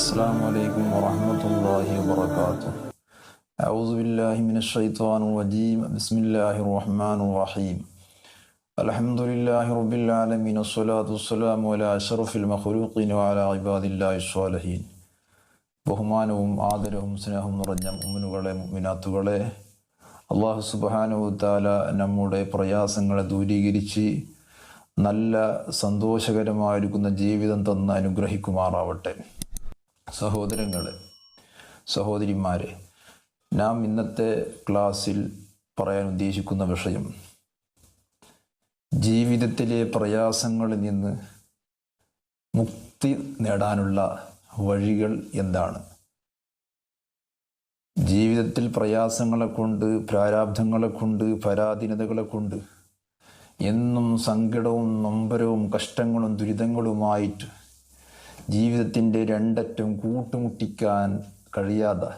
السلام عليكم ورحمة الله وبركاته أعوذ بالله من الشيطان الرجيم بسم الله الرحمن الرحيم الحمد لله رب العالمين والصلاة والسلام على أشرف المخلوقين وعلى عباد الله الصالحين ബഹുമാനവും ആദരവും സ്നേഹവും നിറഞ്ഞ മുമ്മിനുകളെ മുമ്മിനാത്തുകളെ അള്ളാഹു സുബാനുത്താല നമ്മുടെ പ്രയാസങ്ങളെ ദൂരീകരിച്ച് നല്ല സന്തോഷകരമായിരിക്കുന്ന ജീവിതം തന്ന് അനുഗ്രഹിക്കുമാറാവട്ടെ സഹോദരങ്ങളെ സഹോദരിമാർ നാം ഇന്നത്തെ ക്ലാസ്സിൽ പറയാൻ ഉദ്ദേശിക്കുന്ന വിഷയം ജീവിതത്തിലെ പ്രയാസങ്ങളിൽ നിന്ന് മുക്തി നേടാനുള്ള വഴികൾ എന്താണ്? ജീവിതത്തിൽ പ്രയാസങ്ങളെ കൊണ്ട് പ്രാരാബ്ധങ്ങളെ കൊണ്ട് പരാധീനതകളെ കൊണ്ട് എന്നും സങ്കടവും നൊമ്പരവും കഷ്ടങ്ങളും ദുരിതങ്ങളുമായിട്ട് ജീവിതത്തിന്റെ രണ്ടറ്റം കൂട്ടുമുട്ടിക്കാൻ കഴിയാതെ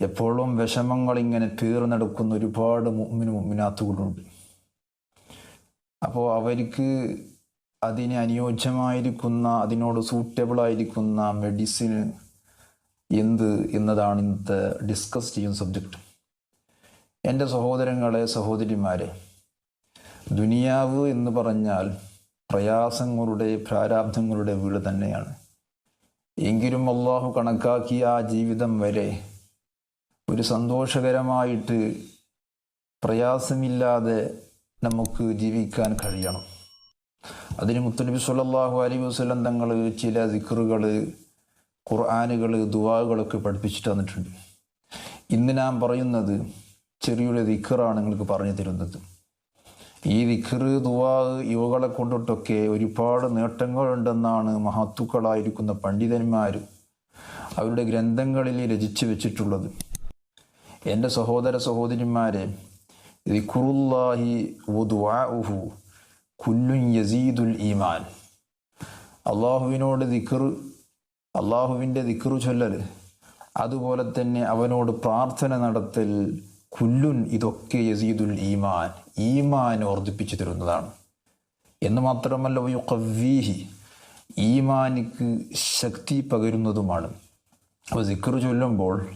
എപ്പോഴും വിഷമങ്ങൾ ഇങ്ങനെ പേർന്നെടുക്കുന്ന ഒരുപാട് മുമ്മിന് മുമ്മിനാത്തുകളുണ്ട് അപ്പോൾ അവർക്ക് അതിന് അനുയോജ്യമായിരിക്കുന്ന അതിനോട് സൂറ്റബിളായിരിക്കുന്ന മെഡിസിന് എന്ത് എന്നതാണ് ഇന്നത്തെ ഡിസ്കസ് ചെയ്യുന്ന സബ്ജക്റ്റ് എന്റെ സഹോദരങ്ങളെ സഹോദരിമാരെ ദുനിയാവ് എന്ന് പറഞ്ഞാൽ പ്രയാസങ്ങളുടെ പ്രാരാബ്ധങ്ങളുടെ വീട് തന്നെയാണ്. എങ്കിലും അള്ളാഹു കണക്കാക്കിയ ആ ജീവിതം വരെ ഒരു സന്തോഷകരമായിട്ട് പ്രയാസമില്ലാതെ നമുക്ക് ജീവിക്കാൻ കഴിയണം. അതിന് മുത്തനബി സുല്ലാഹു അലൈഹി വസ്ലം തങ്ങൾ ചില ദിക്കറുകൾ ഖുർആാനുകൾ ദുവാകളൊക്കെ പഠിപ്പിച്ചിട്ട് തന്നിട്ടുണ്ട്. ഇന്ന് നാം പറയുന്നത് ചെറിയൊരു ദിക്റാണ് നിങ്ങൾക്ക് പറഞ്ഞു തരുന്നത്. ഈ ദിഖർ ദുവാ ഇവകളെ കൊണ്ടിട്ടൊക്കെ ഒരുപാട് നേട്ടങ്ങളുണ്ടെന്നാണ് മഹത്തുക്കളായിരിക്കുന്ന പണ്ഡിതന്മാർ അവരുടെ ഗ്രന്ഥങ്ങളിൽ രചിച്ചു വെച്ചിട്ടുള്ളത്. എന്റെ സഹോദര സഹോദരിമാരെ ദിഖുറുല്ലാഹി ഉദ്വാഹു കുല്ലുൻ യസീദുൽ ഈമാൻ. അള്ളാഹുവിനോട് ദിഖർ അള്ളാഹുവിന്റെ ദിഖർ ചൊല്ലൽ അതുപോലെ തന്നെ അവനോട് പ്രാർത്ഥന നടത്തൽ കുല്ലുൻ ഇതൊക്കെ യസീദുൽ ഈമാൻ ഈമാൻ വർദ്ധിപ്പിച്ചു തരുന്നതാണ്. എന്ന് മാത്രമല്ല യുക്കവീഹി ഈമാനിക്ക് ശക്തി പകരുന്നതുമാണ്. അപ്പോൾ സിക്കർ ചൊല്ലുമ്പോൾ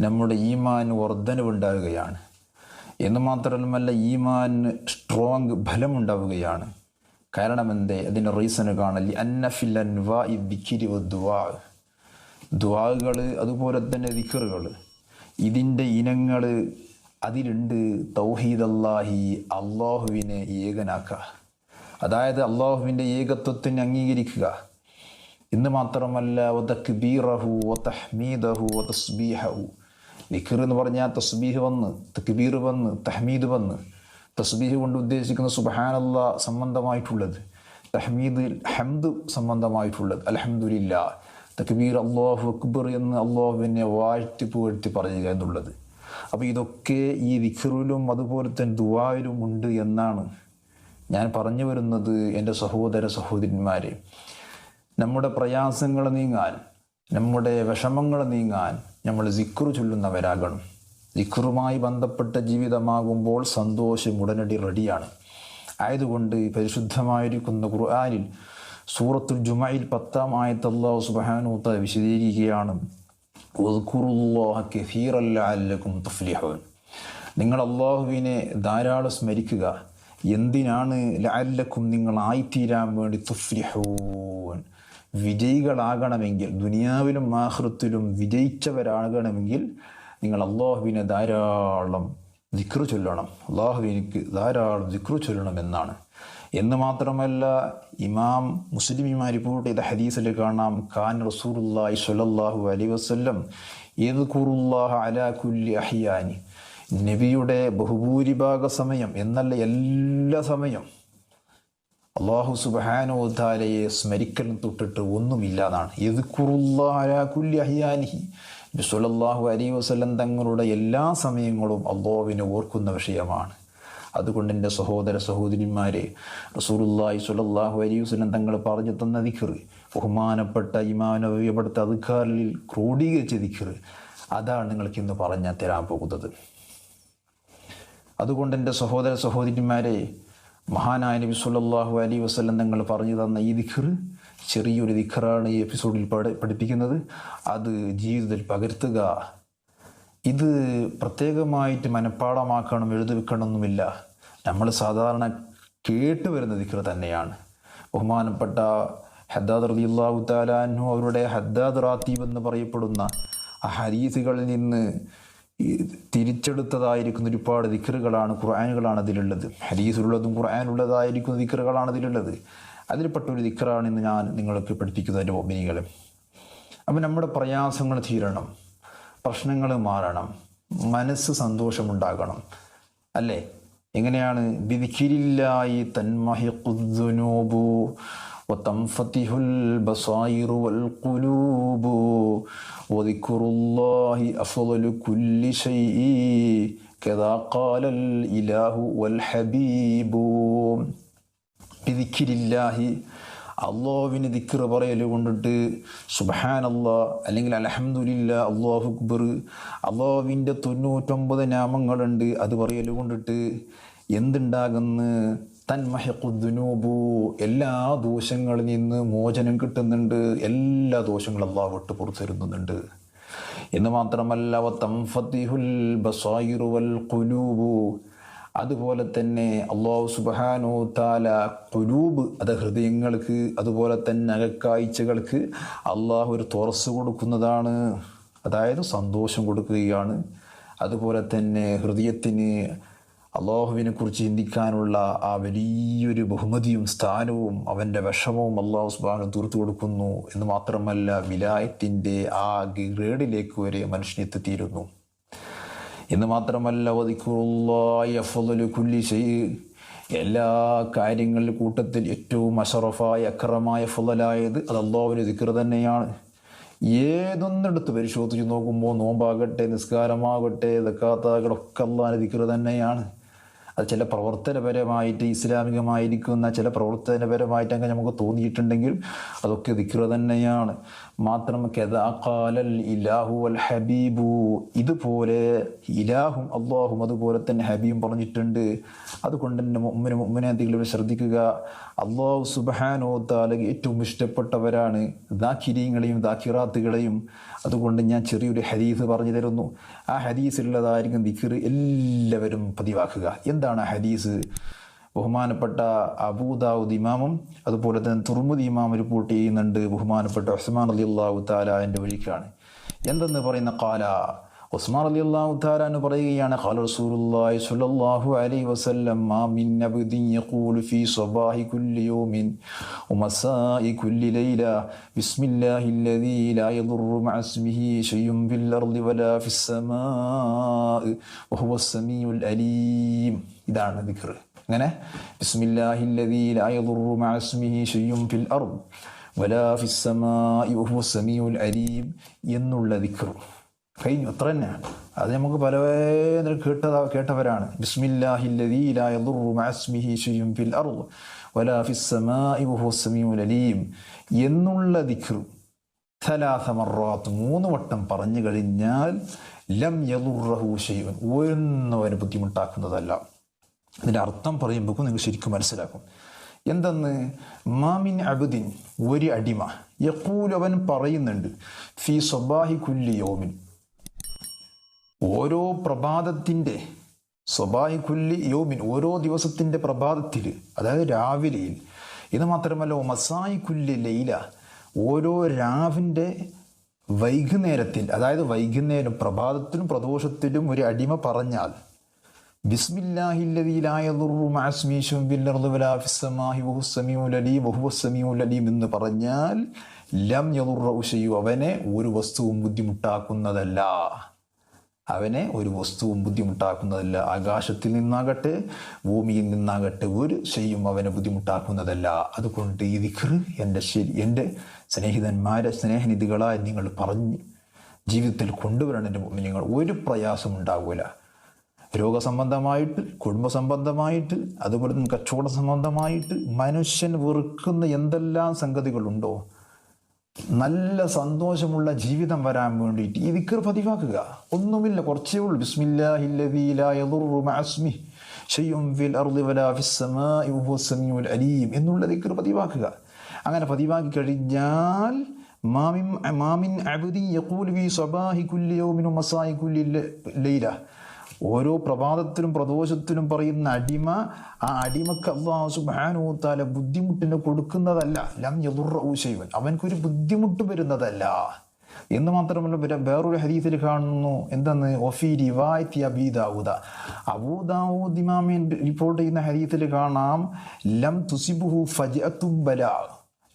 നമ്മുടെ ഈമാൻ വർധനവുണ്ടാവുകയാണ്. എന്ന് മാത്രമല്ല ഈമാൻ സ്ട്രോങ് ഫലമുണ്ടാവുകയാണ്. കാരണം എന്തേ? അതിന്റെ റീസണ് കാണൽ അന്നഫിൽ അൻവാ ഇ ബിക്കിരി ദുവാ ദ്വാകൾ അതുപോലെ തന്നെ ദിക്കറുകൾ ഇതിന്റെ ഇനങ്ങൾ അതിലുണ്ട് അള്ളാഹി അള്ളാഹുവിനെ ഏകനാക്കുക അതായത് അള്ളാഹുവിന്റെ ഏകത്വത്തിന് അംഗീകരിക്കുക. എന്ന് മാത്രമല്ല ഒതക്ബീറഹു ഒതഹ്മീദഹു വതസ്ബീഹു ദിഖർ എന്ന് പറഞ്ഞാൽ തസ്ബീഹ് വന്ന് തക്ബീർ വന്ന് തഹ്മീദ് വന്ന്. തസ്ബീഹ് കൊണ്ട് ഉദ്ദേശിക്കുന്ന സുബഹാനല്ല സംബന്ധമായിട്ടുള്ളത്. തഹ്മീദ് ഹംദ് സംബന്ധമായിട്ടുള്ളത്. അലഹമുല്ല തക്ബീർ അള്ളാഹു അക്ബർ എന്ന് അള്ളാഹുവിനെ വാഴ്ത്തി പുകഴ്ത്തി പറയുക എന്നുള്ളത്. അപ്പോൾ ഇതൊക്കെ ഈ ദിഖറിലും അതുപോലെ തന്നെ ദുവായിലും ഉണ്ട് എന്നാണ് ഞാൻ പറഞ്ഞു വരുന്നത് എന്റെ സഹോദര സഹോദരന്മാരെ. നമ്മുടെ പ്രയാസങ്ങൾ നീങ്ങാൻ നമ്മുടെ വിഷമങ്ങൾ നീങ്ങാൻ നമ്മൾ സിക്കുറ് ചൊല്ലുന്നവരാകണം. സിക്കുറുമായി ബന്ധപ്പെട്ട ജീവിതമാകുമ്പോൾ സന്തോഷം ഉടനടി റെഡിയാണ്. ആയതുകൊണ്ട് പരിശുദ്ധമായിരിക്കുന്ന ഖുർആാനിൽ സൂറത്തുൽ ജുമയിൽ പത്താം ആയത്ത് അള്ളാഹു സുബാനൂത്ത വിശദീകരിക്കുകയാണ്. നിങ്ങൾ അള്ളാഹുവിനെ ധാരാളം സ്മരിക്കുക. എന്തിനാണ് ലാലക്കും നിങ്ങൾ ആയിത്തീരാൻ വേണ്ടി തുഫ്ലിഹൂൻ? വിജയികളാകണമെങ്കിൽ ദുനിയാവിലും ആഹൃത്തിലും വിജയിച്ചവരാകണമെങ്കിൽ നിങ്ങൾ അള്ളാഹുവിനെ ധാരാളം ദിക്റു ചൊല്ലണം. അള്ളാഹുവിനിക്ക് ധാരാളം ദിക്റു ചൊല്ലണം എന്നാണ്. എന്ന് മാത്രമല്ല ഇമാം മുസ്ലിം ഇമാം റിപ്പോർട്ട് ചെയ്ത ഹദീസിൽ കാണാം ഖാൻ റസൂറുല്ലാഹി സ്വല്ലല്ലാഹു അലൈഹി വസല്ലം യദ്കുറുല്ലാഹ അലാ കുല്ലി അഹിയാനി. നബിയുടെ ബഹുഭൂരിഭാഗ സമയം എന്നല്ല എല്ലാ സമയം അള്ളാഹു സുബാനോദ്ധാലയെ സ്മരിക്കൽ തൊട്ടിട്ട് ഒന്നുമില്ലാതാണ്. യദ്കുറുല്ലാഹ അലാ കുല്ലി അഹിയാനിഹി. സുലല്ലാഹു അലൈ വസല്ലം തങ്ങളുടെ എല്ലാ സമയങ്ങളും അള്ളാഹുവിനെ ഓർക്കുന്ന വിഷയമാണ്. അതുകൊണ്ട് എന്റെ സഹോദര സഹോദരിമാരെ സ്വല്ലല്ലാഹു അലൈഹി വസല്ലം തങ്ങൾ പറഞ്ഞു തന്ന ദിഖർ ബഹുമാനപ്പെട്ട ഇമാനവിയപ്പെടുത്ത അധികാരിൽ ക്രോഡീകരിച്ച ദിഖർ അതാണ് നിങ്ങൾക്ക് ഇന്ന് പറഞ്ഞാൽ തരാൻ പോകുന്നത്. അതുകൊണ്ട് എന്റെ സഹോദര സഹോദരിമാരെ മഹാനായ നബി സ്വല്ലല്ലാഹു അലൈഹി വസല്ലം തങ്ങൾ പറഞ്ഞു തന്ന ഈ ദിഖർ ചെറിയൊരു ദിഖറാണ് ഈ എപ്പിസോഡിൽ പഠിപ്പിക്കുന്നത്. അത് ജീവിതത്തിൽ പകർത്തുക ഇത് പ്രത്യേകമായിട്ട് മനഃപ്പാടമാക്കണം എഴുതി വെക്കണമെന്നുമില്ല. നമ്മൾ സാധാരണ കേട്ട് വരുന്ന ദിക്കർ തന്നെയാണ്. ബഹുമാനപ്പെട്ട ഹദ്ദാദ് റബിയുല്ലാഹു താലാൻഹു അവരുടെ ഹദ്ദാദ് റാത്തീബ് എന്ന് പറയപ്പെടുന്ന ആ ഹരീസുകളിൽ നിന്ന് തിരിച്ചെടുത്തതായിരിക്കുന്ന ഒരുപാട് ദിക്കറുകളാണ് ഖുർആാനുകളാണ് അതിലുള്ളത്. ഹരീസുള്ളതും ഖുർആാനുള്ളതായിരിക്കുന്ന ദിക്കറുകളാണ് അതിലുള്ളത്. അതിൽപ്പെട്ട ഒരു ദിക്കറാണ് ഇന്ന് ഞാൻ നിങ്ങൾക്ക് പഠിപ്പിക്കുന്നതിന്റെ എന്റെ ഒമിനികളെ അപ്പം നമ്മുടെ പ്രയാസങ്ങൾ തീരണം. പ്രശ്നങ്ങൾ മാറണം മനസ്സ് സന്തോഷമുണ്ടാകണം അല്ലേ എങ്ങനെയാണ് ബിദിക്കിരില്ലായി തന്മഹിഖുദ്ദുനൂബു وتنفتح البصائر والقلوب وذكر الله أفضل كل شيء كذا قال الإله والحبيب ബിദിക്കിരില്ലാഹി അള്ളാഹുവിന് ദിക്കർ പറയൽ കൊണ്ടിട്ട് സുബഹാൻ അള്ളാ അല്ലെങ്കിൽ അലഹമുല്ല അള്ളാഹു അക്ബർ. അള്ളാഹുവിന്റെ തൊണ്ണൂറ്റൊമ്പത് നാമങ്ങളുണ്ട് അത് പറയൽ കൊണ്ടിട്ട് എന്തുണ്ടാകുന്നു തന്മഹക്കുദ്നൂബു എല്ലാ ദോഷങ്ങളിൽ നിന്ന് മോചനം കിട്ടുന്നുണ്ട് എല്ലാ ദോഷങ്ങളും അള്ളാഹു വിട്ട് പുറത്തിരുന്നുണ്ട് എന്ന് മാത്രമല്ല വത്തംഫത്തിഹുൽ ബസായിറു വൽ ഖുലൂബു അതുപോലെ തന്നെ അള്ളാഹു സുബാനോ താല കുലൂബ് അത് ഹൃദയങ്ങൾക്ക് അതുപോലെ തന്നെ അകക്കാഴ്ചകൾക്ക് അള്ളാഹു ഒരു തുറസ് കൊടുക്കുന്നതാണ്. അതായത് സന്തോഷം കൊടുക്കുകയാണ്. അതുപോലെ തന്നെ ഹൃദയത്തിന് അള്ളാഹുവിനെ കുറിച്ച് ചിന്തിക്കാനുള്ള ആ വലിയൊരു ബഹുമതിയും സ്ഥാനവും അവന്റെ വിഷമവും അള്ളാഹു സുബാനു തീർത്തു കൊടുക്കുന്നു. എന്ന് മാത്രമല്ല വിലായത്തിന്റെ ആ ഗ്രേഡിലേക്ക് വരെ മനുഷ്യനെത്തിത്തീരുന്നു എന്ന് മാത്രമല്ല കുല്ലി എല്ലാ കാര്യങ്ങളുടെ കൂട്ടത്തിൽ ഏറ്റവും അഷറഫായ അക്രമായ ഫുലലായത് അത് അള്ളാഹുവിന്റെ ദിക്കർ തന്നെയാണ്. ഏതൊന്നെടുത്ത് പരിശോധിച്ച് നോക്കുമ്പോൾ നോമ്പാകട്ടെ നിസ്കാരമാകട്ടെ ദക്കാത്താകട്ടെ ഒക്കെ അള്ളാഹിന്റെ ദിക്കർ തന്നെയാണ്. അത് ചില പ്രവർത്തനപരമായിട്ട് ഇസ്ലാമികമായിരിക്കുന്ന ചില പ്രവർത്തനപരമായിട്ട് അങ്ങനെ നമുക്ക് തോന്നിയിട്ടുണ്ടെങ്കിൽ അതൊക്കെ ദിക്ര തന്നെയാണ്. മാത്രം ഇലാഹു അൽ ഹബീബു. ഇതുപോലെ ഇലാഹും അള്ളാഹും അതുപോലെ തന്നെ ഹബീബും പറഞ്ഞിട്ടുണ്ട്. അതുകൊണ്ട് തന്നെ മുമ്മിന് മുമ്മിനെ എന്തെങ്കിലും ശ്രദ്ധിക്കുക. അള്ളാഹു സുബാനോ താല ഏറ്റവും ഇഷ്ടപ്പെട്ടവരാണ് ദാക്കിരീങ്ങളെയും ദാഖിറാത്തുകളെയും. അതുകൊണ്ട് ഞാൻ ചെറിയൊരു ഹദീസ് പറഞ്ഞു തരുന്നു. ആ ഹദീസിലുള്ളതായിരിക്കും ദിക്കർ എല്ലാവരും പതിവാക്കുക. എന്താണ് ആ ഹദീസ്? ബഹുമാനപ്പെട്ട അബൂദാവുദ് ഇമാമും അതുപോലെ തന്നെ തുർമുദ് ഇമാം റിപ്പോർട്ട് ചെയ്യുന്നുണ്ട് ബഹുമാനപ്പെട്ട ഉസ്മാൻ അലി അള്ളാഹു താലാന്റെ വഴിക്കാണ്. എന്തെന്ന് പറയുന്ന കാല ഉസ്മാൻ അലി അള്ളാഹു താലാന്ന് പറയുകയാണ് ഖാല റസൂലുള്ളാഹി സ്വല്ലല്ലാഹു അലൈഹി വസല്ലം മാ മിൻ അബ്ദിൻ യഖൂലു ഫീ സ്വബാഹി കുല്ലി യൗമിൻ വമസാഇ കുല്ലി ലൈല ബിസ്മില്ലാഹില്ലദീ ലാ യദുറു മഅസ്മിഹി ശൈഉൻ ബിൽ അർദി വലാ ഫിസ് സമാഇ വഹുവസ് സമീഉൽ അലീം. ഇതാണ് ദിക്ർ അങ്ങനെ എന്നുള്ള ദിക്റു കഴിഞ്ഞു അത്ര തന്നെയാണ്. അത് നമുക്ക് പല കേട്ടതാ കേട്ടവരാണ്. എന്നുള്ള ദിക്റു ത്തു മൂന്ന് വട്ടം പറഞ്ഞു കഴിഞ്ഞാൽ ലം യദുറഹു ഒന്നും അവന് ബുദ്ധിമുട്ടാക്കുന്നതല്ല. ഇതിന്റെ അർത്ഥം പറയുമ്പോൾ നിങ്ങൾ ശരിക്കും മനസ്സിലാക്കും എന്തെന്ന്? മാമിൻ അബുദിൻ ഒരു അടിമ. യക്കൂലവൻ പറയുന്നുണ്ട് ഫി സ്വബാഹി കുല്ലി യോമിൻ. ഓരോ പ്രഭാതത്തിന്റെ സ്വബാഹി കുല്ലി യോമിൻ ഓരോ ദിവസത്തിന്റെ പ്രഭാതത്തിൽ അതായത് രാവിലെയിൽ ഇത് മാത്രമല്ല മസായി കുല്ലി ലൈല ഓരോ രാവിന്റെ വൈകുന്നേരത്തിൽ അതായത് വൈകുന്നേരം പ്രഭാതത്തിലും പ്രദോഷത്തിലും ഒരു അടിമ പറഞ്ഞാൽ എന്ന് പറഞ്ഞാൽ ലം യദുറു അവനെ ഒരു വസ്തുവും ബുദ്ധിമുട്ടാക്കുന്നതല്ല. അവനെ ഒരു വസ്തുവും ബുദ്ധിമുട്ടാക്കുന്നതല്ല. ആകാശത്തിൽ നിന്നാകട്ടെ ഭൂമിയിൽ നിന്നാകട്ടെ ഒരു ചെയ്യും അവനെ ബുദ്ധിമുട്ടാക്കുന്നതല്ല. അതുകൊണ്ട് ഈ ദിഖർ എന്റെ ശരി എന്റെ സ്നേഹിതന്മാരെ സ്നേഹനിധികളായി നിങ്ങൾ പറഞ്ഞ് ജീവിതത്തിൽ കൊണ്ടുവരണം നിങ്ങൾ ഒരു പ്രയാസം ഉണ്ടാവില്ല രോഗസംബന്ധമായിട്ട് കുടുംബ സംബന്ധമായിട്ട് അതുപോലെ തന്നെ കച്ചവട സംബന്ധമായിട്ട് മനുഷ്യൻ വെറുക്കുന്ന എന്തെല്ലാം സംഗതികളുണ്ടോ? നല്ല സന്തോഷമുള്ള ജീവിതം വരാൻ വേണ്ടിയിട്ട് ഈ വിക്കർ പതിവാക്കുക. ഒന്നുമില്ല കുറച്ചേ ഉള്ളൂ. ബിസ്മില്ലാഹില്ലദീലായസ്മി എന്നുള്ള വിക്കർ പതിവാക്കുക. അങ്ങനെ പതിവാക്കി കഴിഞ്ഞാൽ മാമിൻ മാമിൻ അബുദി യഖൂൽ വി കുല്ലി യൗമിനും മസായി ലൈല. ഓരോ പ്രഭാതത്തിലും പ്രദോഷത്തിലും പറയുന്ന അടിമ ആ അടിമക്ക് അള്ളാഹു സുബ്ഹാനഹു ബുദ്ധിമുട്ടിന് കൊടുക്കുന്നതല്ല. ലം യദുറു ശൈവൻ. അവൻക്കൊരു ബുദ്ധിമുട്ട് വരുന്നതല്ല. എന്ന് മാത്രമല്ല പിന്നെ വേറൊരു ഹദീസിൽ കാണുന്നു. എന്തെന്ന് ഒഫി റിവായത്തി അബീദാവൂദ അബൂദാവൂദ് ഇമാമിൻ റിപ്പോർട്ട് ചെയ്യുന്ന ഹദീസിൽ കാണാം. ലം തുസിബുഹു ഫജഅത്തും ബലാ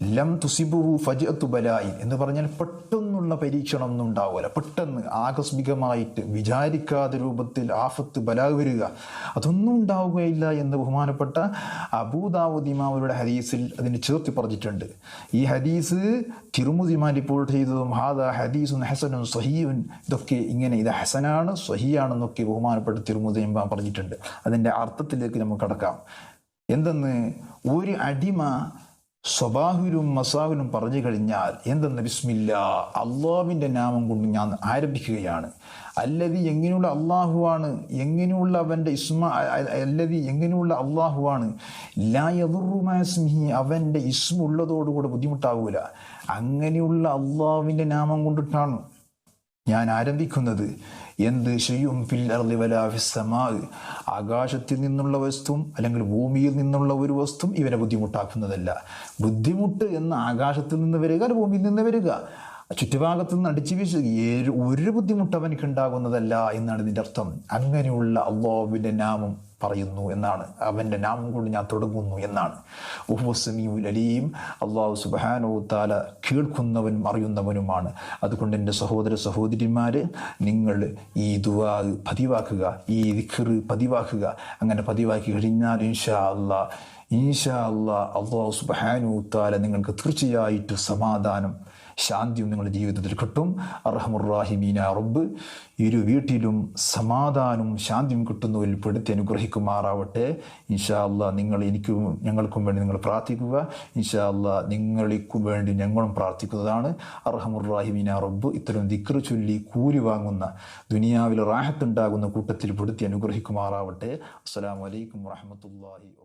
ലം തുസിബുഹു ഫജഅത്തു ബലായി എന്ന് പറഞ്ഞാൽ പെട്ടെന്നുള്ള പരീക്ഷണം ഒന്നും ഉണ്ടാവില്ല പെട്ടെന്ന് ആകസ്മികമായിട്ട് വിചാരിക്കാത്ത രൂപത്തിൽ ആഫത്ത് ബലാ വരിക. അതൊന്നും ഉണ്ടാവുകയില്ല എന്ന് ബഹുമാനപ്പെട്ട അബൂദാവുദിമാവരുടെ ഹദീസിൽ അതിന് ചേർത്തി പറഞ്ഞിട്ടുണ്ട്. ഈ ഹദീസ് തിരുമുദിമാൻ റിപ്പോർട്ട് ചെയ്തതും ഹാദ ഹദീസുൻ ഹസനും സഹീവൻ ഇതൊക്കെ ഇങ്ങനെ ഇത് ഹസനാണ് സഹിയാണെന്നൊക്കെ ബഹുമാനപ്പെട്ട തിരുമുദി ഇമാം പറഞ്ഞിട്ടുണ്ട്. അതിന്റെ അർത്ഥത്തിലേക്ക് നമുക്ക് കടക്കാം. എന്തെന്ന് ഒരു അടിമ സ്വബാഹുലും മസാഹുലും പറഞ്ഞു കഴിഞ്ഞാൽ എന്തെന്ന്? ബിസ്മില്ല. അള്ളാഹുവിന്റെ നാമം കൊണ്ട് ഞാൻ ആരംഭിക്കുകയാണ്. അല്ലതി എങ്ങനെയുള്ള അള്ളാഹുവാണ്? എങ്ങനെയുള്ള അവന്റെ ഇസ്മ അല്ലതി എങ്ങനെയുള്ള അള്ളാഹുവാണ്? ലായതുറുമാസ്മിഹി അവന്റെ ഇസ്മ ഉള്ളതോടുകൂടെ ബുദ്ധിമുട്ടാവൂല. അങ്ങനെയുള്ള അള്ളാഹുവിന്റെ നാമം കൊണ്ടിട്ടാണ് ഞാൻ ആരംഭിക്കുന്നത്. എന്ത് ചെയ്യും? ഫിൽ അർദി വലാ ഫിസ്സമാ ആകാശത്തിൽ നിന്നുള്ള വസ്തുവും അല്ലെങ്കിൽ ഭൂമിയിൽ നിന്നുള്ള ഒരു വസ്തുവും ഇവരെ ബുദ്ധിമുട്ടാക്കുന്നതല്ല. ബുദ്ധിമുട്ട് എന്ന് ആകാശത്തിൽ നിന്ന് വരിക അല്ലെങ്കിൽ ഭൂമിയിൽ നിന്ന് വരിക. ചുറ്റുഭാഗത്തു നിന്ന് അടിച്ചു വീശുക. ഒരു ബുദ്ധിമുട്ട് അവനക്ക് ഉണ്ടാകുന്നതല്ല എന്നാണ് ഇതിന്റെ അർത്ഥം. അങ്ങനെയുള്ള അള്ളാഹുവിന്റെ നാമം പറയുന്നു എന്നാണ്. അവന്റെ നാമം കൊണ്ട് ഞാൻ തുടങ്ങുന്നു എന്നാണ്. ഉഹുസമിയുൽ അലീം. അള്ളാഹു സുബാനോ താല കേൾക്കുന്നവനും അറിയുന്നവനുമാണ്. അതുകൊണ്ട് എന്റെ സഹോദര സഹോദരിമാർ നിങ്ങൾ ഈ ദുവാ പതിവാക്കുക ഈ ദിഖർ പതിവാക്കുക. അങ്ങനെ പതിവാക്കി കഴിഞ്ഞാൽ ഇൻഷാ അള്ളാ ഇൻഷാ അള്ളാ അള്ളാഹു സുബാനു താല നിങ്ങൾക്ക് തീർച്ചയായിട്ടും സമാധാനം ശാന്തിയും നിങ്ങളുടെ ജീവിതത്തിൽ കിട്ടും. അർഹമുറാഹിമീന റബ്ബ്. ഇരു വീട്ടിലും സമാധാനവും ശാന്തിയും കിട്ടുന്നതിൽ പെടുത്തി അനുഗ്രഹിക്കുമാറാവട്ടെ. ഇൻഷാ അല്ല നിങ്ങൾ എനിക്കും ഞങ്ങൾക്കും വേണ്ടി നിങ്ങൾ പ്രാർത്ഥിക്കുക. ഇൻഷാ അല്ല നിങ്ങൾക്കും വേണ്ടി ഞങ്ങളും പ്രാർത്ഥിക്കുന്നതാണ്. അർഹമുറാഹിമീന റബ്ബ്. ഇത്തരം ദിക്റ് ചൊല്ലി കൂലി വാങ്ങുന്ന ദുനിയാവിൽ റാഹത്തുണ്ടാകുന്ന കൂട്ടത്തിൽ പെടുത്തി അനുഗ്രഹിക്കുമാറാവട്ടെ. അസ്സലാമു അലൈക്കും വറഹ്മത്തുള്ളാഹി